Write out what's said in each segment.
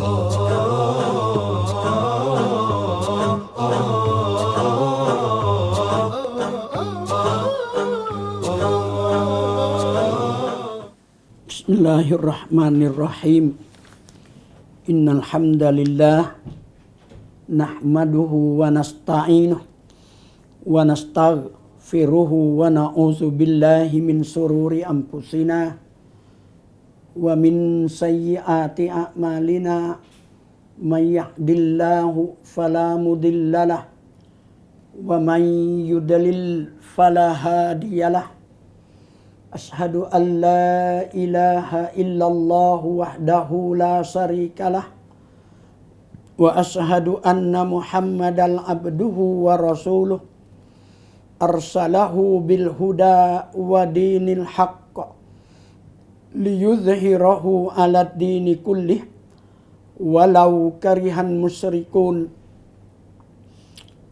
بسم الله الرحمن الرحيم إن الحمد لله نحمده ونستعينه ونستغفره ونعوذ بالله من شرور أنفسنا wa min sayyiati a'malina may yahdillahu fala mudilla wa man yudlil fala hadiyalah ashhadu an la ilaha illallah wahdahu la syarikalah wa ashhadu anna muhammadan abduhu wa rasuluh. Arsalahu bil huda wa dinil haq. ليظهره على الدين كله ولو كره المشركون.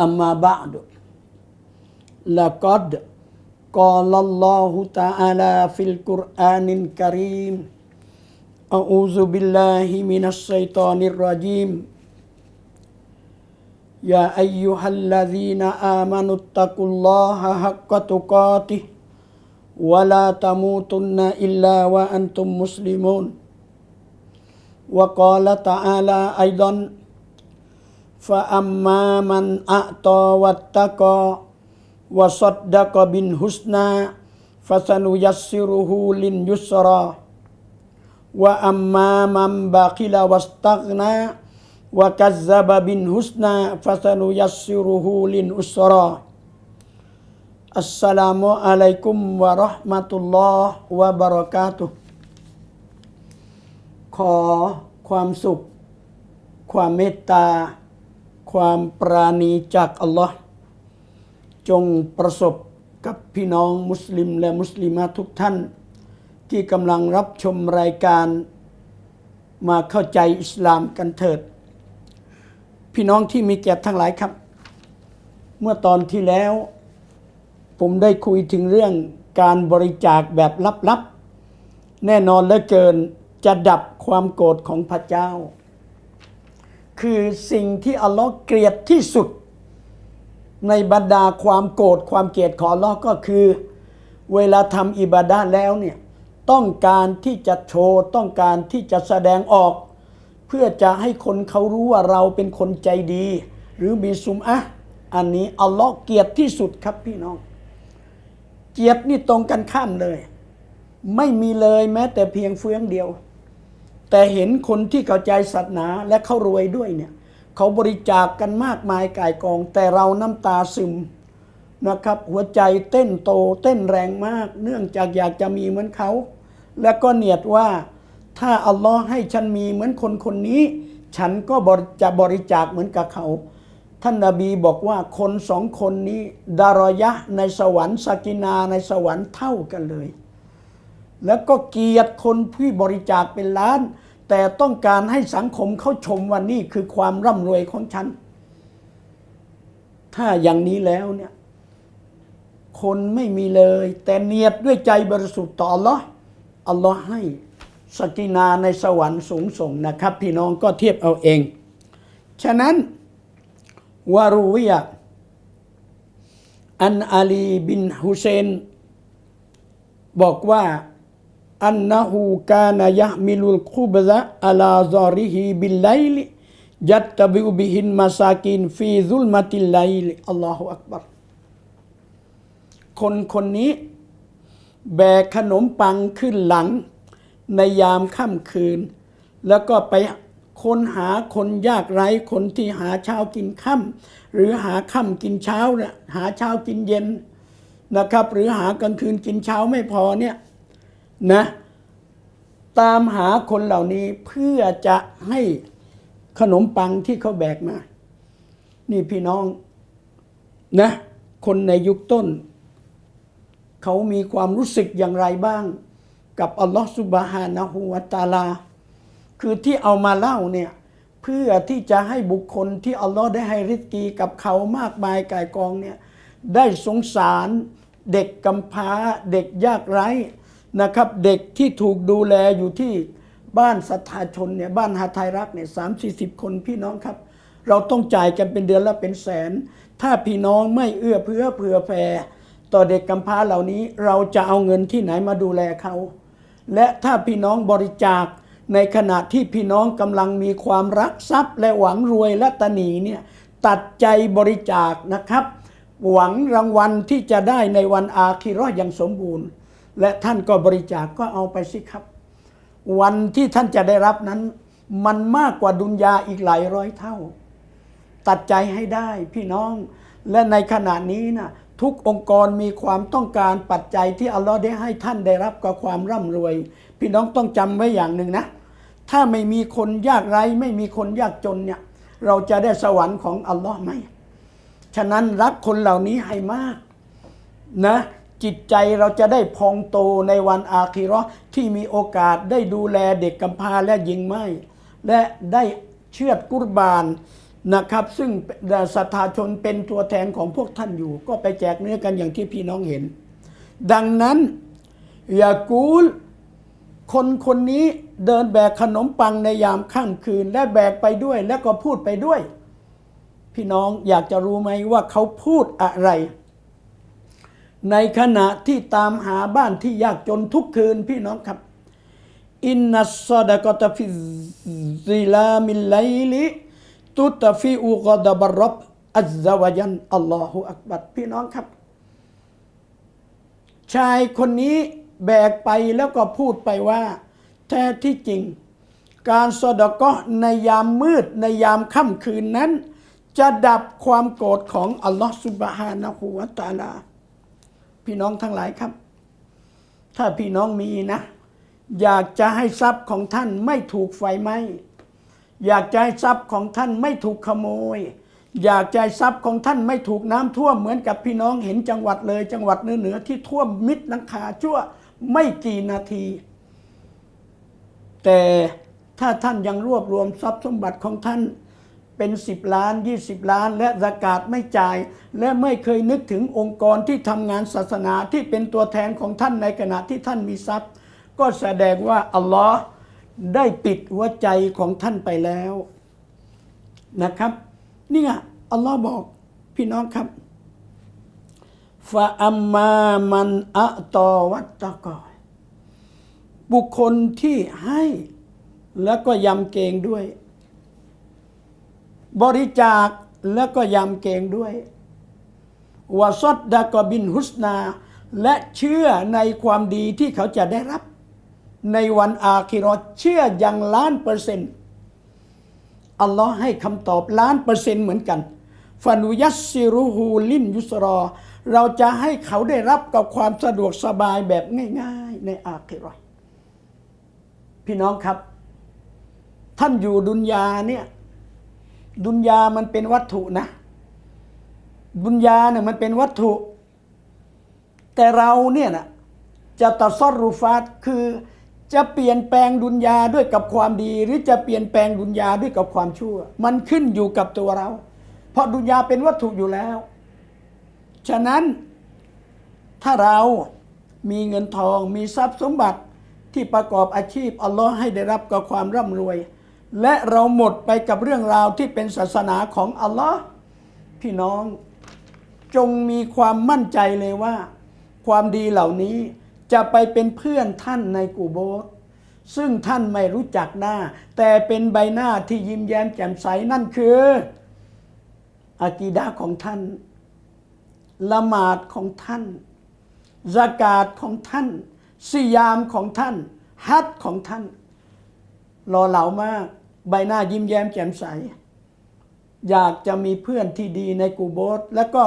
أما بعد لقد قال الله تعالى في القرآن الكريم أعوذ بالله من الشيطان الرجيم. يا أيها الذين آمنوا اتقوا الله حق تقاته ولا تموتن إلا وأنتم مسلمون. وقال تعالى أيضا فأما من أعطى واتقى وصدق بالحسنى فسنيسره لليسرى. وأما من بخل واستغنى وكذب بالحسنى فسنيسره Assalamualaikum warahmatullah wabarakatuh ขอความสุข ความเมตตา ความปราณีจากอัลลอฮ์จงประสบกับพี่น้องมุสลิมและมุสลิมะทุกท่าน ที่กำลังรับชมรายการมาเข้าใจอิสลามกันเถิด พี่น้องที่มีเกียรติทั้งหลายครับ เมื่อตอนที่แล้ว ผมได้คุยถึงเรื่องการบริจาคแบบลับๆ แน่นอนเหลือเกินจะดับความโกรธของพระเจ้า คือสิ่งที่อัลลอฮ์เกลียดที่สุด ในบรรดาความโกรธความเกลียดของอัลลอฮ์ก็คือ เวลาทำอิบาดะห์แล้วเนี่ยต้องการที่จะโชว์ต้องการที่จะแสดงออก เพื่อจะให้คนเขารู้ว่าเราเป็นคนใจดี หรือมีซุมอะอันนี้อัลลอฮ์เกลียดที่สุดครับพี่น้อง เกลียดนี่ตรงกันข้ามเลย ไม่มีเลยแม้แต่เพียงเฟืองเดียว แต่เห็นคนที่เข้าใจศาสนาและเขารวยด้วยเนี่ยเขาบริจาคกกันมากมายกายกอง แต่เราน้ำตาซึมนะครับ หัวใจเต้นโตเต้นแรงมาก เนื่องจากอยากจะมีเหมือนเขา และก็เนียดว่าถ้าอัลลอฮ์ให้ฉันมีเหมือนคนคนนี้ ฉันก็บริจะบริจาคเหมือนกับเขา ท่านนาบีบอกว่าคนสองคนนี้ ดารยะในสวรรค์สกินาในสวรรค์เท่ากันเลย แล้วก็เกียดคนที่บริจาคเป็นล้าน แต่ต้องการให้สังคมเขาชมว่านี่คือความร่ำรวยของฉัน ถ้าอย่างนี้แล้วเนี่ยคนไม่มีเลย แต่เนียดด้วยใจบริสุทธิ์ต่อลออัลลอฮ์ให้สกินาในสวรรค์สูงส่งนะครับ พี่น้องก็เทียบเอาเอง ฉะนั้น วารุวิยะอันอาลีบินฮุเซน บอกว่าอันนะฮูกานยะมิลุลคุบะอัลาซอริฮิบิลไลลิยัตตบิอุบิฮินมาซากินฟีซุลมาติลไลลิอัลลอฮฺอักบัรคนคนนี้ แบกขนมปังขึ้นหลัง ในยามค่ำคืน แล้วก็ไป คนหาคนยากไร้คนที่หาเช้ากินค่ำหรือหาค่ำกินเช้าเนี่ยหาเช้ากินเย็นนะครับ หรือหากลางคืนกินเช้าไม่พอเนี่ยนะตามหาคนเหล่านี้เพื่อจะให้ขนมปังที่เขาแบกมา นี่พี่น้องนะคนในยุคต้น เขามีความรู้สึกอย่างไรบ้าง กับอัลลอฮฺสุบฮานะฮูวะตาลา คือที่เอามาเล่าเนี่ยเพื่อที่จะให้บุคคลที่อัลลอฮ์ได้ให้ริสกีกับเขามากมายกายกองเนี่ยได้สงสารเด็กกำพร้าเด็กยากไร้นะครับ เด็กที่ถูกดูแลอยู่ที่บ้านศรัทธาชนเนี่ยบ้านหาไทยรักเนี่ยสามสี่สิบคนพี่น้องครับ เราต้องจ่ายกันเป็นเดือนละเป็นแสน ถ้าพี่น้องไม่เอื้อเพื่อเผื่อแผ่ต่อเด็กกำพร้าเหล่านี้ เราจะเอาเงินที่ไหนมาดูแลเขา และถ้าพี่น้องบริจาค ในขณะที่พี่น้องกำลังมีความรักทรัพย์และหวังรวยและตนีเนี่ยตัดใจบริจาคนะครับ หวังรางวัลที่จะได้ในวันอาคิราะห์อย่างสมบูรณ์ และท่านก็บริจาคก็เอาไปสิครับ วันที่ท่านจะได้รับนั้น มันมากกว่าดุนยาอีกหลายร้อยเท่า ตัดใจให้ได้พี่น้อง และในขณะนี้นะทุกองค์กรมีความต้องการปัจจัยที่อัลลอฮ์ได้ให้ท่านได้รับกับความร่ำรวย พี่น้องต้องจำไว้อย่างหนึ่งนะ ถ้าไม่มีคนยากไร้ ไม่มีคนยากจนเนี่ย เราจะได้สวรรค์ของอัลลอฮ์ไหม ฉะนั้นรักคนเหล่านี้ให้มากนะ จิตใจเราจะได้พองโตในวันอาคีราะห์ที่มีโอกาสได้ดูแลเด็กกำพร้าและหญิงไม้และได้เชือดกุรบานนะครับ ซึ่งศรัทธาชนเป็นตัวแทนของพวกท่านอยู่ ก็ไปแจกเนื้อกันอย่างที่พี่น้องเห็น ดังนั้นอย่ากูล คนคนนี้เดินแบกขนมปังในยามค่ำคืน และแบกไปด้วย และก็พูดไปด้วย พี่น้องอยากจะรู้ไหมว่าเขาพูดอะไร ในขณะที่ตามหาบ้านที่ยากจนทุกคืนพี่น้องครับอินนัสซดะกอตฟิซิลามิลไลลิตุตฟิอุกอดบรับอัลซาวยันอัลลอฮุอักบัดพี่น้องครับ ชายคนนี้ แบกไปแล้วก็พูดไปว่า แท้ที่จริง การสอดก็ในยามมืดในยามค่ำคืนนั้น จะดับความโกรธของอัลลอฮฺสุบฮานะฮูวะตาลา พี่น้องทั้งหลายครับ ถ้าพี่น้องมีนะ อยากจะให้ทรัพย์ของท่านไม่ถูกไฟไหม้อยากจะให้ทรัพย์ของท่านไม่ถูกขโมย อยากจะให้ทรัพย์ของท่านไม่ถูกน้ำท่วมเหมือนกับพี่น้องเห็นจังหวัดเลย จังหวัดเหนือๆที่ท่วมมิดหลังคาชั่ว ไม่กี่นาที แต่ถ้าท่านยังรวบรวมทรัพย์สมบัติของท่านเป็น 10 ล้าน 20 ล้าน และสกาดไม่จ่าย และไม่เคยนึกถึงองค์กรที่ทำงานศาสนาที่เป็นตัวแทนของท่านในขณะที่ท่านมีทรัพย์ ก็แสดงว่าอัลลอฮ์ได้ปิดหัวใจของท่านไปแล้วนะครับ นี่อัลลอฮ์บอกพี่น้องครับ ฟาอัมมามันอะตอวัตตะกอบุคคลที่ให้แล้วก็ยำเกงด้วย บริจาคแล้วก็ยำเกงด้วยวาซดดากบินฮุสนา และเชื่อในความดีที่เขาจะได้รับ ในวันอาคิรอเชื่ออย่างล้านเปอร์เซ็นต์อัลลอฮ์ให้คำตอบล้านเปอร์เซ็นต์เหมือนกันฟานุยัสซิรุฮูลินยุสรอ เราจะให้เขาได้รับกับความสะดวกสบายแบบง่าย ๆ ในอาคิรอพี่น้องครับ ท่านอยู่ดุนยาเนี่ย ดุนยามันเป็นวัตถุนะ ดุนยาเนี่ยมันเป็นวัตถุ แต่เราเนี่ยนะจะตัดซอดรูฟาตคือจะเปลี่ยนแปลงดุนยาด้วยกับความดี หรือจะเปลี่ยนแปลงดุนยาด้วยกับความชั่ว มันขึ้นอยู่กับตัวเรา เพราะดุนยาเป็นวัตถุอยู่แล้ว ฉะนั้นถ้าเรามีเงินทองมีทรัพย์สมบัติที่ประกอบอาชีพอัลลอฮ์ให้ได้รับกับความร่ำรวย และเราหมดไปกับเรื่องราวที่เป็นศาสนาของอัลลอฮ์พี่น้อง จงมีความมั่นใจเลยว่า ความดีเหล่านี้จะไปเป็นเพื่อนท่านในกูโบสซึ่งท่านไม่รู้จักหน้า แต่เป็นใบหน้าที่ยิ้มแย้มแจ่มใสนั่นคืออากีดาของท่าน ละหมาดของท่านสกาดของท่านสิยามของท่าน ฮัดของท่านรอเหลามาก ใบหน้ายิ้มแย้มแจ่มใส อยากจะมีเพื่อนที่ดีในกูโบสแล้วก็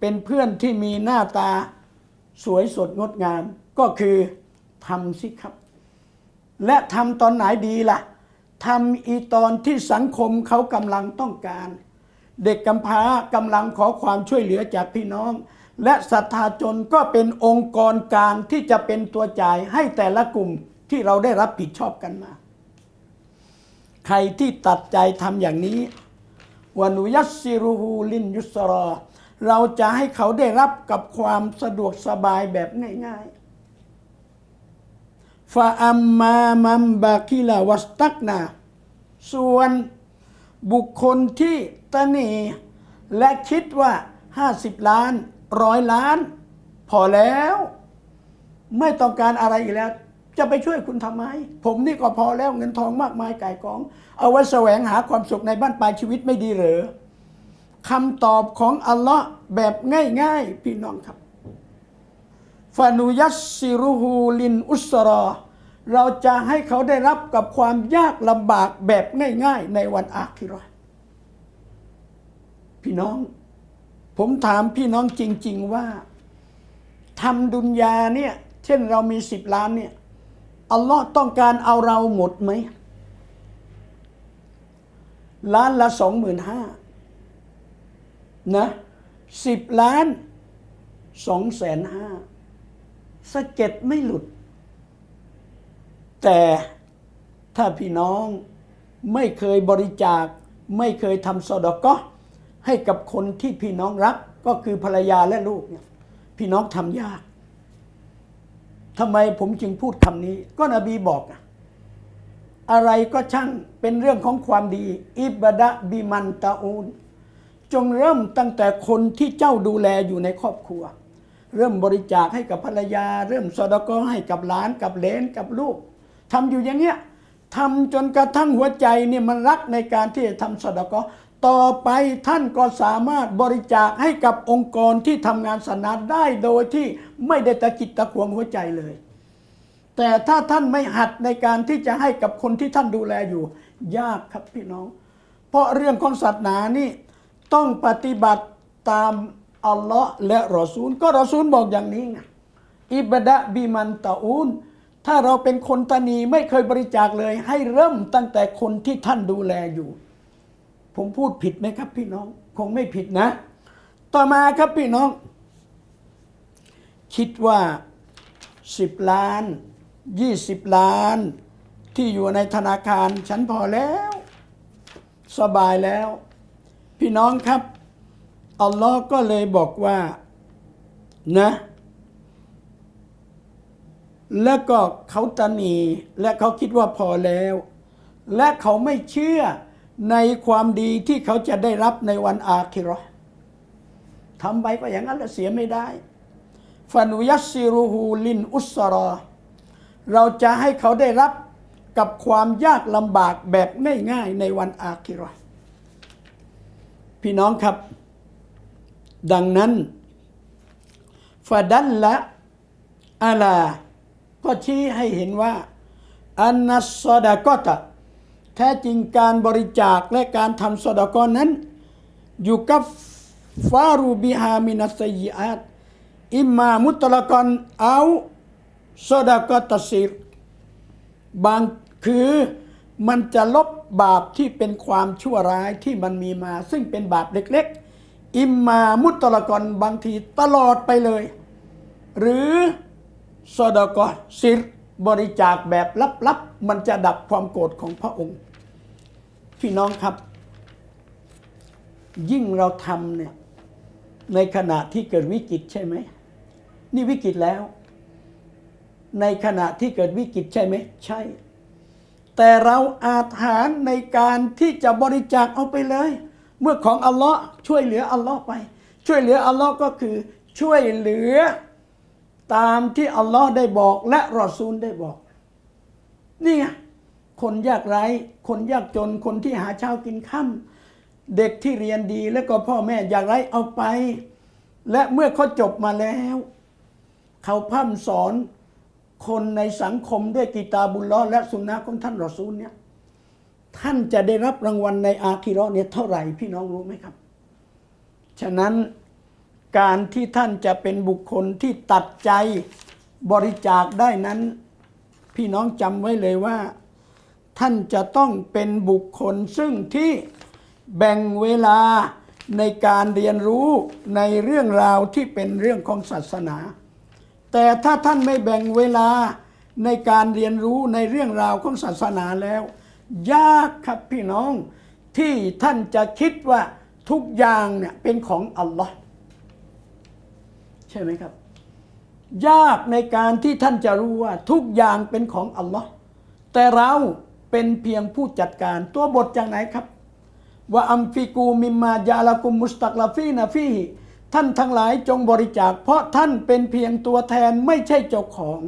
เป็นเพื่อนที่มีหน้าตาสวยสดงดงาม ก็คือทำสิครับ และทำตอนไหนดีล่ะทำอีตอนที่สังคมเขากำลังต้องการ เด็กกำพร้ากำลังขอความช่วยเหลือจากพี่น้อง และศรัทธาชนก็เป็นองค์กรกลางที่จะเป็นตัวจ่ายให้แต่ละกลุ่มที่เราได้รับผิดชอบกันมา ใครที่ตัดใจทำอย่างนี้วานุยัสซิรูฮูลินยุสรอ เราจะให้เขาได้รับกับความสะดวกสบายแบบง่ายๆฟาอัมมามัมบาคิลาวัสตักนาส่วน บุคคลที่ตะนีและคิดว่า 50 ล้านร้อยล้าน พอแล้ว ไม่ต้องการอะไรอีกแล้ว จะไปช่วยคุณทำไม ผมนี่ก็พอแล้วเงินทองมากมายไก่กอง เอาไว้แสวงหาความสุขในบ้านปลายชีวิตไม่ดีเหรอคำตอบของอัลลอฮ์แบบง่ายๆ พี่น้องครับฟานุยัสซิรุฮูลินอุสรอ เราจะให้เขาได้รับกับความยากลำบากแบบง่าย ๆ ในวันอาคิราะห์พี่น้อง ผมถามพี่น้องจริง ๆว่าทำดุนยาเนี่ย เช่นเรามีสิบล้านเนี่ยอัลลอฮ์ต้องการเอาเราหมดไหมล้านละสองหมื่นห้านะสิบล้านสองแสนห้าสะเก็ดไม่หลุด แต่ถ้าพี่น้องไม่เคยบริจาค ไม่เคยทำสอดก็ให้กับคนที่พี่น้องรักก็คือภรรยาและลูกเนี่ยพี่น้องทำยากทำไมผมจึงพูดคำนี้ ก็นบีบอกอะอะไรก็ช่างเป็นเรื่องของความดี อิบดะบิมันตาอูน จงเริ่มตั้งแต่คนที่เจ้าดูแลอยู่ในครอบครัว เริ่มบริจาคให้กับภรรยา เริ่มสอดก็ให้กับหลานกับเลนกับลูก ทำอยู่อย่างเงี้ยทำจนกระทั่งหัวใจเนี่ยมันรักในการที่จะทำสดก็ต่อไปท่านก็สามารถบริจาคให้กับองค์กรที่ทำงานศาสนาได้โดยที่ไม่ได้ตะกิดตะขวงหัวใจเลย แต่ถ้าท่านไม่หัดในการที่จะให้กับคนที่ท่านดูแลอยู่ ยากครับพี่น้อง เพราะเรื่องของศาสนานี่ต้องปฏิบัติตามอัลลอฮ์และรอซูล ก็รอซูลบอกอย่างนี้ไงอิบดะบิมันตาอูน ถ้าเราเป็นคนตนีไม่เคยบริจาคเลย ให้เริ่มตั้งแต่คนที่ท่านดูแลอยู่ ผมพูดผิดไหมครับพี่น้อง คงไม่ผิดนะ ต่อมาครับพี่น้อง คิดว่าสิบล้านยี่สิบล้าน ที่อยู่ในธนาคาร ฉันพอแล้ว สบายแล้ว พี่น้องครับ อัลลอฮ์ก็เลยบอกว่านะ แล้วก็เขาตะหนีและเขาคิดว่าพอแล้ว และเขาไม่เชื่อในความดีที่เขาจะได้รับในวันอาคิราะห์ทำไปก็อย่างนั้นแหละเสียไม่ได้ฟานุยัสซิรูฮูลินอุสรอเราจะให้เขาได้รับกับความยากลำบากแบบง่ายๆในวันอาคิราะห์พี่น้องครับ ดังนั้นฟาดันละอาลา ก็ชี้ให้เห็นว่าอันนัสอดากอตะแท้จริงการบริจาคและการทำสดากอนั้น อยู่กับฟารูบิฮามินัสยีอาตอิมมามุตละกอนเอาสดากอตสิรบางคือมันจะลบบาปที่เป็นความชั่วร้ายที่มันมีมา ซึ่งเป็นบาปเล็ก ๆ อิมมามุตละกอนบางทีตลอดไปเลย หรือ สอดกอสิรบริจาคแบบลับๆ มันจะดับความโกรธของพระองค์ พี่น้องครับ ยิ่งเราทำเนี่ยในขณะที่เกิดวิกฤตใช่ไหม นี่วิกฤตแล้ว ในขณะที่เกิดวิกฤตใช่ไหม ใช่ แต่เราอาถานในการที่จะบริจาคเอาไปเลย เมื่อของอัลลอฮ์ช่วยเหลืออัลลอฮ์ไป ช่วยเหลืออัลลอฮ์ก็คือช่วยเหลือ ตามที่อัลลอฮ์ได้บอกและรอซูลได้บอก นี่ไงคนยากไร้คนยากจนคนที่หาเช้ากินค่ำเด็กที่เรียนดีแล้วก็พ่อแม่อยากไร้เอาไป และเมื่อเขาจบมาแล้ว เขาพร่ำสอนคนในสังคมด้วยกีตาบุลล้อและสุนนะของท่านรอซูลเนี่ยท่านจะได้รับรางวัลในอาคิราะห์เนี่ยเท่าไหร่พี่น้องรู้ไหมครับ ฉะนั้น การที่ท่านจะเป็นบุคคลที่ตัดใจบริจาคได้นั้น พี่น้องจำไว้เลยว่า ท่านจะต้องเป็นบุคคลซึ่งที่แบ่งเวลาในการเรียนรู้ในเรื่องราวที่เป็นเรื่องของศาสนา แต่ถ้าท่านไม่แบ่งเวลาในการเรียนรู้ในเรื่องราวของศาสนาแล้ว ยากครับพี่น้องที่ท่านจะคิดว่าทุกอย่างเนี่ยเป็นของอัลลอฮ์ ใช่ไหมครับ ยากในการที่ท่านจะรู้ว่าทุกอย่างเป็นของอัลลอฮ์แต่เราเป็นเพียงผู้จัดการตัวบทจากไหนครับว่าอัมฟิกูมิมมาจาลากุมมุสตักลาฟีนาฟีท่านทั้งหลายจงบริจาค เพราะท่านเป็นเพียงตัวแทนไม่ใช่เจ้าของ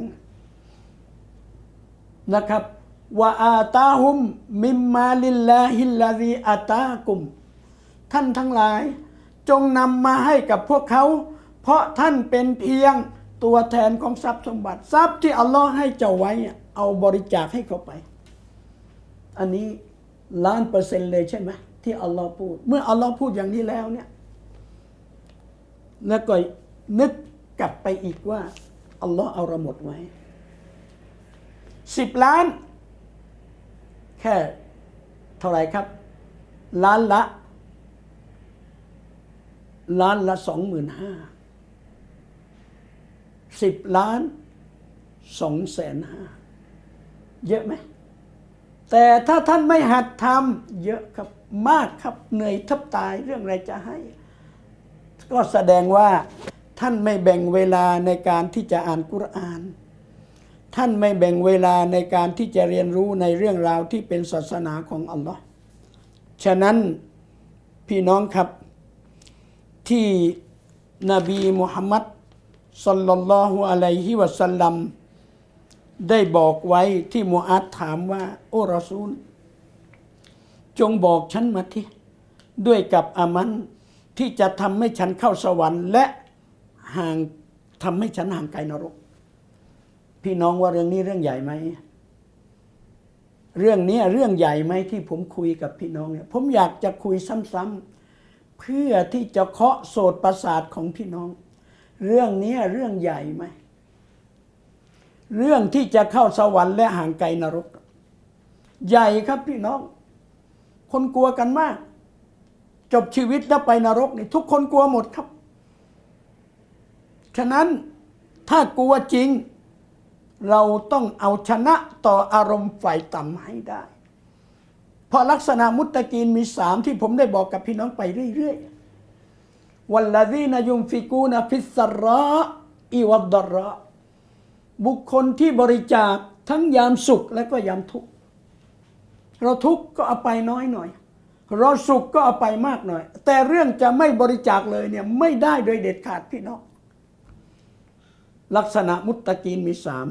นะครับว่าอาตาฮุมมิมมาลิลลาฮิลลาซีอาตากุม ท่านทั้งหลายจงนำมาให้กับพวกเขา ราะท่านเป็นเพียงตัวแทนของทรัพย์สมบัติทรัพย์ที่อัลลอฮ์ให้เจ้าไว้ เอาบริจาคให้เขาไป อันนี้ล้านเปอร์เซ็นต์เลยใช่ไหมที่อัลลอฮ์พูด เมื่ออัลลอฮ์พูดอย่างนี้แล้วเนี่ย แล้วก็นึกกลับไปอีกว่าอัลลอฮ์เอาเราหมดไว้สิบล้าน แค่เท่าไหร่ครับ ล้านละ ล้านละสองหมื่นห้า สิบล้านสองแสนห้าเยอะไหม แต่ถ้าท่านไม่หัดทำเยอะครับมากครับเหนื่อยทับตายเรื่องอะไรจะให้ ก็แสดงว่าท่านไม่แบ่งเวลาในการที่จะอ่านกุรอาน ท่านไม่แบ่งเวลาในการที่จะเรียนรู้ในเรื่องราวที่เป็นศาสนาของอัลลอฮ์ฉะนั้นพี่น้องครับที่นบีมุฮัมมัด สัลลัลลอฮุอะลัยฮิวะสัลลัมได้บอกไว้ที่มูอาดถามว่า โอ้รอซูล จงบอกฉันมาที่ด้วยกับอามันที่จะทำให้ฉันเข้าสวรรค์ และห่างทำให้ฉันห่างไกลนรก พี่น้องว่าเรื่องนี้เรื่องใหญ่ไหมเรื่องนี้เรื่องใหญ่ไหมที่ผมคุยกับพี่น้องเนี่ยผมอยากจะคุยซ้ำๆเพื่อที่จะเคาะโสดประสาทของพี่น้อง เรื่องนี้เรื่องใหญ่ไหม เรื่องที่จะเข้าสวรรค์และห่างไกลนรก ใหญ่ครับพี่น้อง คนกลัวกันมาก จบชีวิตแล้วไปนรกนี่ทุกคนกลัวหมดครับ ฉะนั้นถ้ากลัวจริง เราต้องเอาชนะต่ออารมณ์ฝ่ายต่ำให้ได้ เพราะลักษณะมุตตะกีนมีสามที่ผมได้บอกกับพี่น้องไปเรื่อย ๆ วัลลาดีนายุมฟิกูนาฟิสระอิวัดดระบุคคลที่บริจาคทั้งยามสุขและก็ยามทุกข์เราทุกข์ก็เอาไปน้อยหน่อย เราสุขก็เอาไปมากหน่อย แต่เรื่องจะไม่บริจาคเลยเนี่ยไม่ได้โดยเด็ดขาดพี่น้องลักษณะมุตตะกีนมีสาม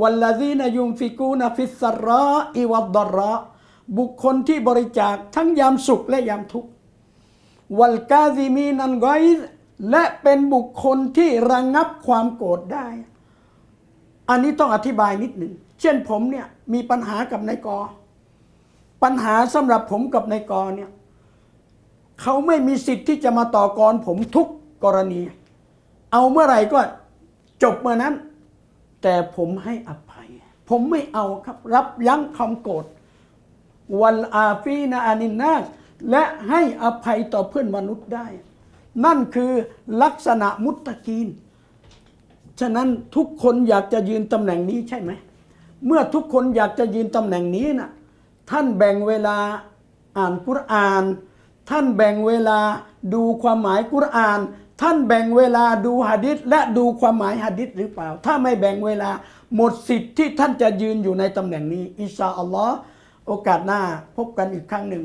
วัลลาซีนายุมฟิกูนาฟิสระอิวัดดระบุคคลที่บริจาคทั้งยามสุขและยามทุกข์ วัลกาซิมีนันไกซ์และเป็นบุคคลที่ระงงับความโกรธได้ อันนี้ต้องอธิบายนิดหนึ่ง เช่นผมเนี่ยมีปัญหากับนายกอ ปัญหาสำหรับผมกับนายกอเนี่ยเขาไม่มีสิทธิ์ที่จะมาต่อกรผมทุกกรณี เอาเมื่อไหร่ก็จบเมื่อนั้น แต่ผมให้อภัย ผมไม่เอาครับรับยั้งคำโกรธวันอาฟีนาอานินนาส และให้อภัยต่อเพื่อนมนุษย์ได้ นั่นคือลักษณะมุตตะกีน ฉะนั้นทุกคนอยากจะยืนตำแหน่งนี้ใช่ไหม เมื่อทุกคนอยากจะยืนตำแหน่งนี้นะท่านแบ่งเวลาอ่านกุรอาน ท่านแบ่งเวลาดูความหมายกุรอาน ท่านแบ่งเวลาดูหะดิษและดูความหมายหะดิษหรือเปล่า ถ้าไม่แบ่งเวลาหมดสิทธิ์ที่ท่านจะยืนอยู่ในตำแหน่งนี้ อิชาอัลลอฮ์โอกาสหน้าพบกันอีกครั้งหนึ่ง